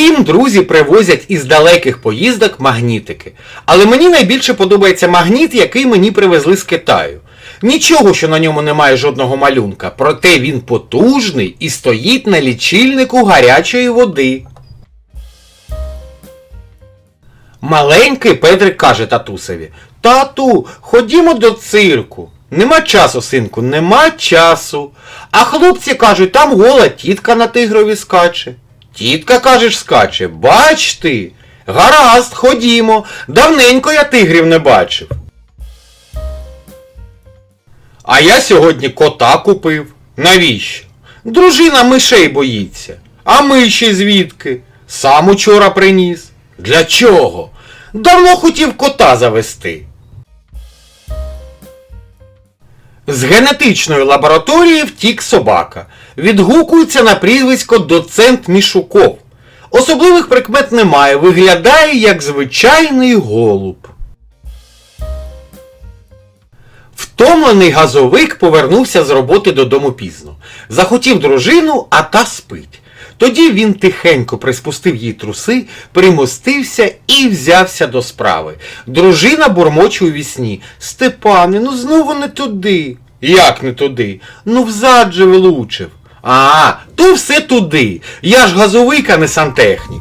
Всім друзі привозять із далеких поїздок магнітики. Але мені найбільше подобається магніт, який мені привезли з Китаю. Нічого, що на ньому немає жодного малюнка, проте він потужний і стоїть на лічильнику гарячої води. Маленький Петрик каже татусеві: Тату, ходімо до цирку. Нема часу, синку, нема часу. А хлопці кажуть, там гола тітка на тигрові скаче. Тітка, кажеш, скаче, бач ти. Гаразд, ходімо. Давненько я тигрів не бачив. А я сьогодні кота купив. Навіщо? Дружина мишей боїться. А миші звідки? Сам учора приніс. Для чого? Давно хотів кота завести. З генетичної лабораторії втік собака. Відгукується на прізвисько доцент Мішуков. Особливих прикмет немає, виглядає як звичайний голуб. Втомлений газовик повернувся з роботи додому пізно. Захотів дружину, а та спить. Тоді він тихенько приспустив їй труси, примостився і взявся до справи. Дружина бурмоче у вісні. Степане, ну знову не туди. Як не туди? Ну взад же влучив. А, то все туди. Я ж газовик, а не сантехнік.